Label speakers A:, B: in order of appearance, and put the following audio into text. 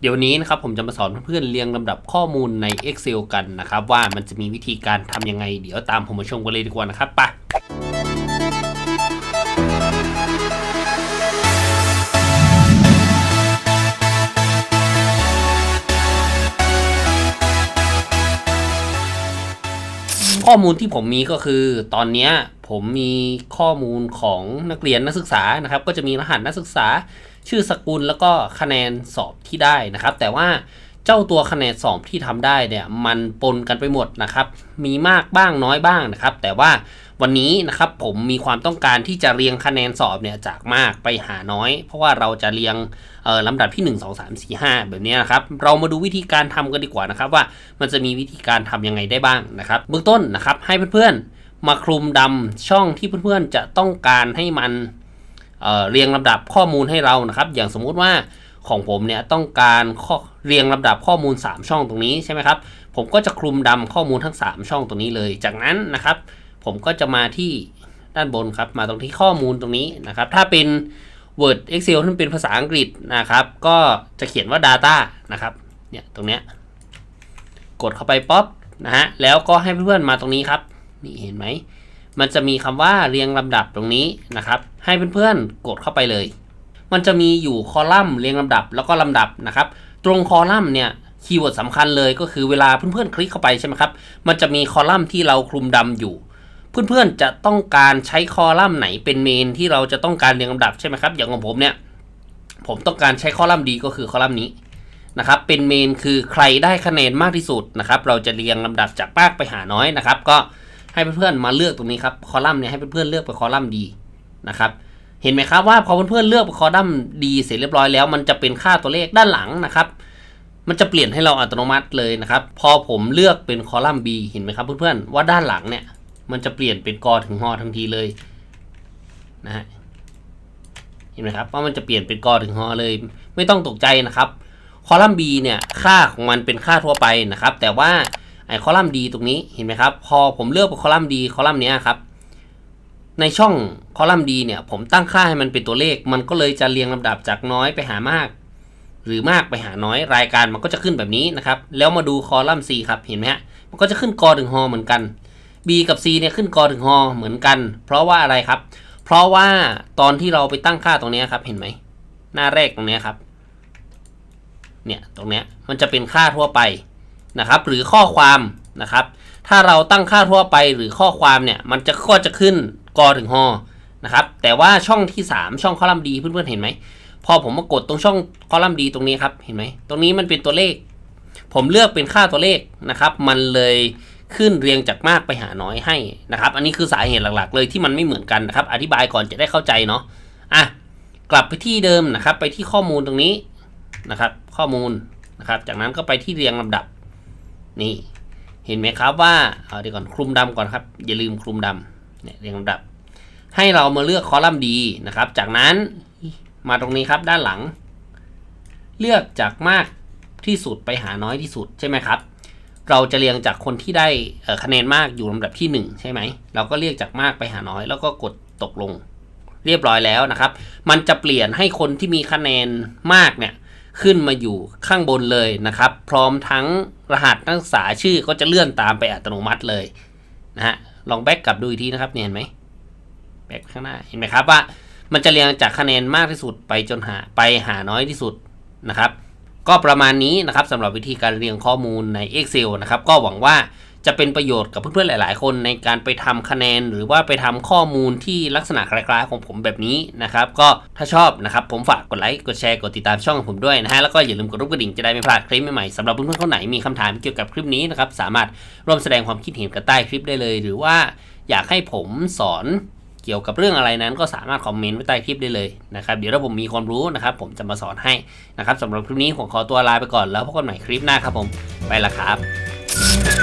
A: เดี๋ยวนี้นะครับผมจะมาสอนเพื่อนๆเรียงลำดับข้อมูลใน Excel กันนะครับ ว่ามันจะมีวิธีการทำยังไง เดี๋ยวตามผมมาชมกันเลยดีกว่านะครับไปะข้อมูลที่ผมมีก็คือตอนนี้ผมมีข้อมูลของนักเรียนนักศึกษานะครับ ก็จะมีรหัสนักศึกษา ชื่อสกุลแล้วก็คะแนนสอบที่ได้นะครับ แต่ว่าเจ้าตัวคะแนนสอบที่ทำได้เนี่ยมันปนกันไปหมดนะครับ มีมากบ้างน้อยบ้างนะครับ แต่ว่าวันนี้นะครับผมมีความต้องการที่จะเรียงคะแนนสอบเนี่ยจากมากไปหาน้อย เพราะว่าเราจะเรียงลำดับที่ 1 2 3 4 5 แบบนี้นะครับ เรามาดูวิธีการทำกันดีกว่านะครับ ว่ามันจะมีวิธีการทำยังไงได้บ้างนะครับ เบื้องต้นนะครับให้เพื่อนๆมาคลุมดำช่องที่เพื่อนๆจะต้องการให้มัน เเรียงลำดับข้อมูลให้เรานะครับ อย่างสมมุติว่าของผมเนี่ยต้องการเรียงลำดับข้อมูล 3 ช่องตรงนี้ใช่ไหมครับผมก็จะคลุมดำข้อมูลทั้ง 3 ช่องตรงนี้เลย จากนั้นนะครับ ผมก็จะมาที่ด้านบนครับ มาตรงที่ข้อมูลตรงนี้นะครับ ถ้าเป็น Word Excel ที่เป็นภาษาอังกฤษนะครับ ก็จะเขียนว่า Data นะครับเนี่ยตรงเนี้ยกดเข้าไปป๊อปนะฮะแล้วก็ให้เพื่อนๆมาตรงนี้ครับ นี่เห็นไหม มันจะมีคำว่าเรียงลำดับตรงนี้นะครับ ให้เพื่อนๆกดเข้าไปเลย มันจะมีอยู่คอลัมน์เรียงลำดับแล้วก็ลำดับนะครับ ตรงคอลัมน์เนี่ยคีย์เวิร์ดสำคัญเลยก็คือเวลาเพื่อนๆคลิกเข้าไปใช่ไหมครับ มันจะมีคอลัมน์ที่เราคลุมดำอยู่ เพื่อนๆจะต้องการใช้คอลัมน์ไหนเป็นเมนที่เราจะต้องการเรียงลำดับใช่ไหมครับ อย่างของผมเนี่ย ผมต้องการใช้คอลัมน์ดีก็คือคอลัมน์นี้นะครับ เป็นเมนคือใครได้คะแนนมากที่สุดนะครับ เราจะเรียงลำดับจากมากไปหาน้อยนะครับ ก็ ให้เพื่อนๆมาเลือกตรงนี้ครับคอลัมน์เนี่ยให้เพื่อนๆเลือกไปคอลัมน์ดีนะครับเห็นไหมครับว่าพอเพื่อนๆเลือกไปคอลัมน์ดีเสร็จเรียบร้อยแล้ว มันจะเป็นค่าตัวเลขด้านหลังนะครับมันจะเปลี่ยนให้เราอัตโนมัติเลยนะครับ พอผมเลือกเป็นคอลัมน์ B เห็นไหมครับเพื่อนๆว่าด้านหลังเนี่ย มันจะเปลี่ยนเป็นกอถึงฮอทันทีเลยนะฮะเห็นไหมครับว่ามันจะเปลี่ยนเป็นกอถึงฮอเลย ไม่ต้องตกใจนะครับ คอลัมน์ B เนี่ยค่าของมันเป็นค่าทั่วไปนะครับ แต่ว่า ไอ้คอลัมน์ D ตรงนี้เห็นไหมครับ พอผมเลือกเป็นคอลัมน์ D คอลัมน์นี้ครับ ในช่องคอลัมน์ D เนี่ย ผมตั้งค่าให้มันเป็นตัวเลข มันก็เลยจะเรียงลำดับจากน้อยไปหามาก หรือมากไปหาน้อยรายการมันก็จะขึ้นแบบนี้นะครับ แล้วมาดูคอลัมน์ C ครับ เห็นไหมฮะ มันก็จะขึ้นกอถึงฮอเหมือนกัน B กับ C เนี่ยขึ้นกอถึงฮอเหมือนกัน เพราะว่าอะไรครับ เพราะว่าตอนที่เราไปตั้งค่าตรงนี้ครับ เห็นไหม หน้าแรกตรงนี้ครับ เนี่ย ตรงเนี้ยมันจะเป็นค่าทั่วไป นะครับหรือข้อความนะครับ ถ้าเราตั้งค่าทั่วไปหรือข้อความเนี่ยมันจะก็จะขึ้นกอถึงฮอนะครับแต่ว่าช่องที่ 3 ช่องคอลัมน์ดีเพื่อนๆเห็นไหมพอผมมากดตรงช่องคอลัมน์ดีตรงนี้ครับเห็นไหมตรงนี้มันเป็นตัวเลข ผมเลือกเป็นค่าตัวเลขนะครับ มันเลยขึ้นเรียงจากมากไปหาน้อยให้นะครับ อันนี้คือสาเหตุหลักๆ เลยที่มันไม่เหมือนกันนะครับ อธิบายก่อนจะได้เข้าใจเนาะอะกลับไปที่เดิมนะครับ ไปที่ข้อมูลตรงนี้นะครับ ข้อมูลนะครับ จากนั้นก็ไปที่เรียงลำดับ นี่เห็นไหมครับว่าเอาดีก่อนคลุมดำก่อนครับ อย่าลืมคลุมดำเนี่ยเรียงลำดับ ให้เรามาเลือกคอลัมน์ดีนะครับ จากนั้นมาตรงนี้ครับด้านหลัง เลือกจากมากที่สุดไปหาน้อยที่สุดใช่ไหมครับ เราจะเรียงจากคนที่ได้คะแนนมากอยู่ลำดับที่ 1 ใช่ไหม เราก็เรียกจากมากไปหาน้อย แล้วก็กดตกลง เรียบร้อยแล้วนะครับ มันจะเปลี่ยนให้คนที่มีคะแนนมากเนี่ย ขึ้นมาอยู่ข้างบนเลยนะครับ พร้อมทั้งรหัสนักศึกษาชื่อก็จะเลื่อนตามไปอัตโนมัติเลยนะฮะลองแบ็กกลับดูอีกทีนะครับเนี่ยเห็นไหมแบ็กข้างหน้าเห็นไหมครับว่า มันจะเรียงจากคะแนนมากที่สุดไปจนหาไปหาน้อยที่สุดนะครับ ก็ประมาณนี้นะครับสำหรับวิธีการเรียงข้อมูลใน Excel นะครับ ก็หวังว่า จะเป็นประโยชน์กับเพื่อนๆหลาย ๆ คนในการไปทำคะแนน หรือว่าไปทำข้อมูลที่ลักษณะคล้าย ๆ ของผมแบบนี้นะครับ ก็ถ้าชอบนะครับ ผมฝากกดไลค์กดแชร์กดติดตามช่องของผมด้วยนะฮะแล้วก็อย่าลืมกดรูปกระดิ่งจะได้ไม่พลาดคลิปใหม่ๆสำหรับเพื่อนๆคนไหนมีคำถามเกี่ยวกับคลิปนี้นะครับสามารถร่วมแสดงความคิดเห็นกันใต้คลิปได้เลย หรือว่าอยากให้ผมสอนเกี่ยวกับเรื่องอะไรนั้นก็สามารถคอมเมนต์ไว้ใต้คลิปได้เลยนะครับเดี๋ยวถ้าผมมีความรู้นะครับ ผมจะมาสอนให้นะครับสำหรับคลิปนี้ผมขอตัวลาไปก่อนแล้วพบกันใหม่คลิปหน้าครับผมไปละครับ